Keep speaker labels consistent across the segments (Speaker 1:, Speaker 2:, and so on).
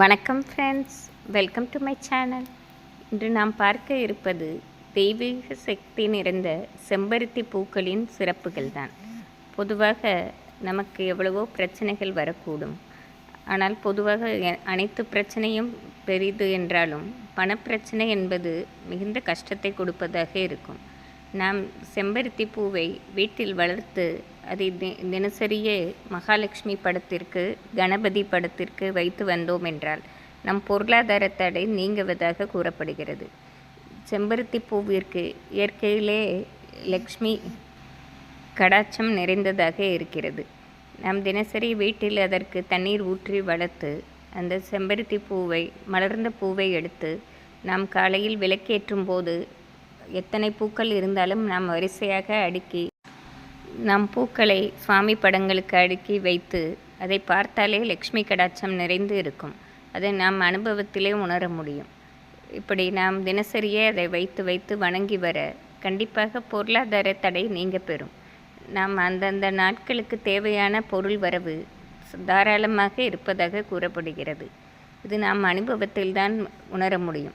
Speaker 1: வணக்கம் friends welcome to my channel இன்று நாம் பார்க்க இருப்பது தெய்வீக சக்தி நிறைந்த செம்பருத்தி பூக்களின் சிறப்புகள் தான் பொதுவாக நமக்கு எவ்வளவோ பிரச்சனைகள் வரக்கூடும். ஆனால் பொதுவாக அனைத்து பிரச்சனையும் பெரிது என்றாலும் பணப்பிரச்சனை என்பது மிகுந்த கஷ்டத்தை கொடுப்பதாக இருக்கும். நாம் செம்பருத்தி பூவை வீட்டில் வளர்த்து அதை தி தினசரியே மகாலட்சுமி படத்திற்கு கணபதி படத்திற்கு வைத்து வந்தோம் என்றால் நம் பொருளாதார தடை நீங்குவதாக கூறப்படுகிறது. செம்பருத்தி பூவிற்கு இயற்கையிலே லக்ஷ்மி கடாட்சம் நிறைந்ததாக இருக்கிறது. நாம் தினசரி வீட்டில் அதற்கு தண்ணீர் ஊற்றி வளர்த்து அந்த செம்பருத்தி பூவை மலர்ந்த பூவை எடுத்து நாம் காலையில் விளக்கேற்றும் போது எத்தனை பூக்கள் இருந்தாலும் நாம் வரிசையாக அடுக்கி நம் பூக்களை சுவாமி படங்களுக்கு அடுக்கி வைத்து அதை பார்த்தாலே லக்ஷ்மி கடாட்சம் நிறைந்து இருக்கும். அதை நாம் அனுபவத்திலே உணர முடியும். இப்படி நாம் தினசரியே அதை வைத்து வைத்து வணங்கி வர கண்டிப்பாக பொருளாதார தடை நீங்க பெறும். நாம் அந்தந்த நாட்களுக்கு தேவையான பொருள் வரவு தாராளமாக இருப்பதாக கூறப்படுகிறது. இது நாம் அனுபவத்தில்தான் உணர முடியும்.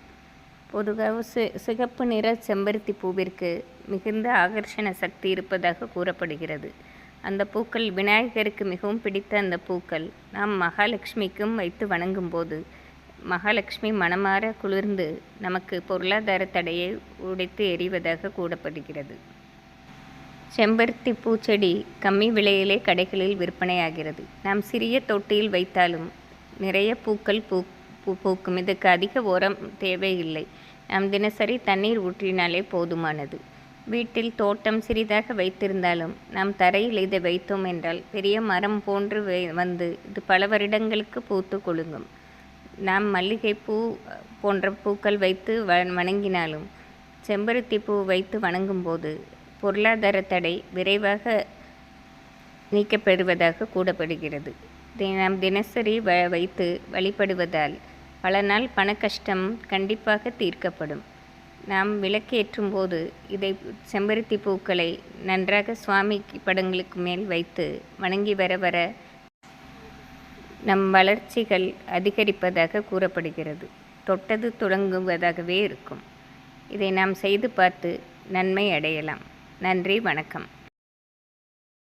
Speaker 1: பொதுவாக சி சிகப்பு நிற செம்பருத்தி பூவிற்கு மிகுந்த ஆகர்ஷண சக்தி இருப்பதாக கூறப்படுகிறது. அந்த பூக்கள் விநாயகருக்கு மிகவும் பிடித்த அந்த பூக்கள். நாம் மகாலட்சுமிக்கும் வைத்து வணங்கும்போது மகாலட்சுமி மனமாற குளிர்ந்து நமக்கு பொருளாதார தடையை உடைத்து எறிவதாக கூறப்படுகிறது. செம்பருத்தி பூச்செடி கம்மி விலையிலே கடைகளில் விற்பனையாகிறது. நாம் சிறிய தொட்டியில் வைத்தாலும் நிறைய பூக்கள் பூ பூ பூக்கும். இதுக்கு அதிக உரம் தேவையில்லை. நாம் தினசரி தண்ணீர் ஊற்றினாலே போதுமானது. வீட்டில் தோட்டம் சிறிதாக வைத்திருந்தாலும் நாம் தரையில் இதை வைத்தோம் என்றால் பெரிய மரம் போன்று வந்து இது பல வருடங்களுக்கு பூத்து கொழுங்கும் நாம் மல்லிகைப்பூ போன்ற பூக்கள் வைத்து வ வணங்கினாலும் செம்பருத்தி பூ வைத்து வணங்கும்போது பொருளாதார தடை விரைவாக நீக்கப்பெறுவதாக கூறப்படுகிறது. தினம் நாம் தினசரி வ வைத்து வழிபடுவதால் பல நாள் பண கஷ்டம் கண்டிப்பாக தீர்க்கப்படும். நாம் விளக்கேற்றும் போது இதை செம்பருத்தி பூக்களை நன்றாக சுவாமி படங்களுக்கு மேல் வைத்து வணங்கி வர வர நம் வளர்ச்சிகள் அதிகரிப்பதாக கூறப்படுகிறது. தொட்டது தொடங்குவதாகவே இருக்கும். இதை நாம் செய்து பார்த்து நன்மை அடையலாம். நன்றி வணக்கம்.